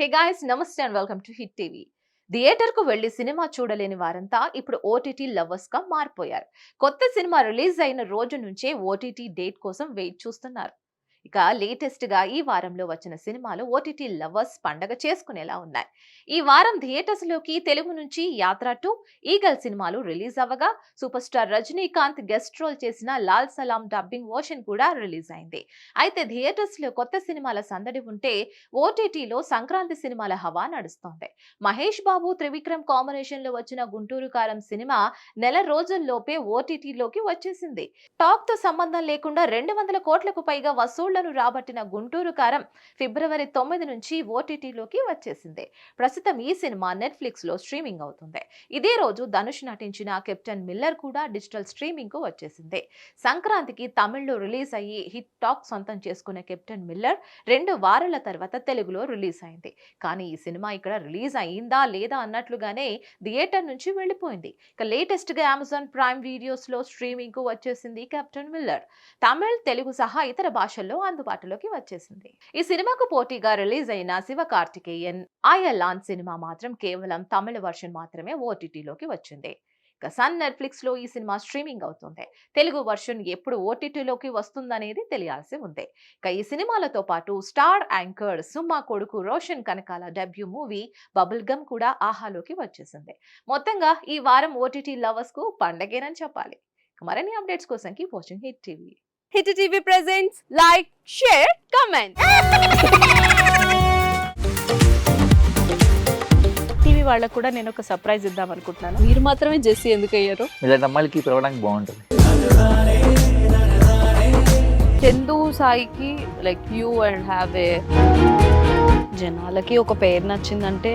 హే guys నమస్తే and welcome to Hit TV. థియేటర్కు వెళ్ళి cinema చూడలేని వారంతా ఇప్పుడు ఓటీటీ లవర్స్గా మారిపోయారు. కొత్త సినిమా రిలీజ్ అయిన రోజు నుంచే ఓటీటీ డేట్ కోసం వెయిట్ చూస్తున్నారు. ఇక లేటెస్ట్గా ఈ వారంలో వచ్చిన సినిమాలు ఓటీటీ లవర్స్ పండగ చేసుకునేలా ఉన్నాయి. ఈ వారం థియేటర్స్లోకి తెలుగు నుంచి యాత్ర టు ఈగల్ సినిమాలు release అవ్వగా super star Rajinikanth guest role చేసిన లాల్ సలాం డబ్బింగ్ ఓషన్ కూడా రిలీజ్ అయింది. అయితే థియేటర్స్లో కొత్త సినిమాల సందడి ఉంటే ఓటీటీలో సంక్రాంతి సినిమాల హవా నడుస్తోంది. మహేష్ బాబు త్రివిక్రమ్ కాంబినేషన్లో వచ్చిన గుంటూరు కారం సినిమా నెల రోజుల్లోపే ఓటీటీలోకి వచ్చేసింది. టాక్తో సంబంధం లేకుండా రెండు వందల కోట్లకు పైగా వసూళ్ళను రాబట్టిన గుంటూరు కారం ఫిబ్రవరి తొమ్మిది నుంచి ఓటీటీలోకి వచ్చేసింది. ప్రస్తుతం ఈ సినిమా నెట్ఫ్లిక్స్లో స్ట్రీమింగ్ అవుతుంది. ఇదే రోజు ధనుష్ నటించిన కెప్టెన్ మిల్లర్ కూడా డిజిటల్ స్ట్రీమింగ్కు వచ్చేసింది. సంక్రాంతికి తమిళ్ళో రిలీజ్ అయ్యి హిట్ టాక్ సొంతం చేసుకున్న కెప్టెన్ మిల్లర్ రెండు వారాల తర్వాత తెలుగులో రిలీజ్ అయింది. కానీ ఈ సినిమా ఇక్కడ రిలీజ్ అయిందా లేదా అన్నట్లుగానే థియేటర్ నుంచి వెళ్ళిపోయింది. ఇక లేటెస్ట్గా అమెజాన్ ప్రైమ్ వీడియోస్లో స్ట్రీమింగ్కు వచ్చేసింది కెప్టెన్ మిల్లర్. తమిళ్ తెలుగు సహా ఇతర భాషల్లో అందుబాటులోకి వచ్చేసింది. ఈ సినిమాకు పోటీగా రిలీజ్ అయిన శివ కార్తికేయన్ ఆయలాన్ సినిమా మాత్రం కేవలం తమిళ వర్షన్ మాత్రమే ఓటీటీలోకి వచ్చింది. ఇక సన్ నెట్ఫ్లిక్స్లో ఈ సినిమా స్ట్రీమింగ్ అవుతుంది. తెలుగు వర్షన్ ఎప్పుడు ఓటీటీలోకి వస్తుందనేది తెలియాల్సి ఉంది. ఇక ఈ సినిమాలతో పాటు స్టార్ యాంకర్ సుమా కొడుకు Roshan Kanakala debut movie bubble gum కూడా ఆహాలోకి వచ్చేసింది. మొత్తంగా ఈ వారం ఓటీటీ లవర్స్కు పండగేనని చెప్పాలి. మరిన్ని అప్డేట్స్ కోసం keep watching Hit TV. Hit TV presents like share comment TV వాళ్ళకు కూడా నేను ఒక సర్ప్రైజ్ ఇద్దాం అనుకుంటున్నాను. మీరు మాత్రమే జెస్సీ ఎందుకు అయ్యారు? ఇలాంటి అమ్మాయిలకి పిలవడానికి బాగుంటుంది. చందు సాయికి like you and have a జనాలకి ఒక పేరు నచ్చిందంటే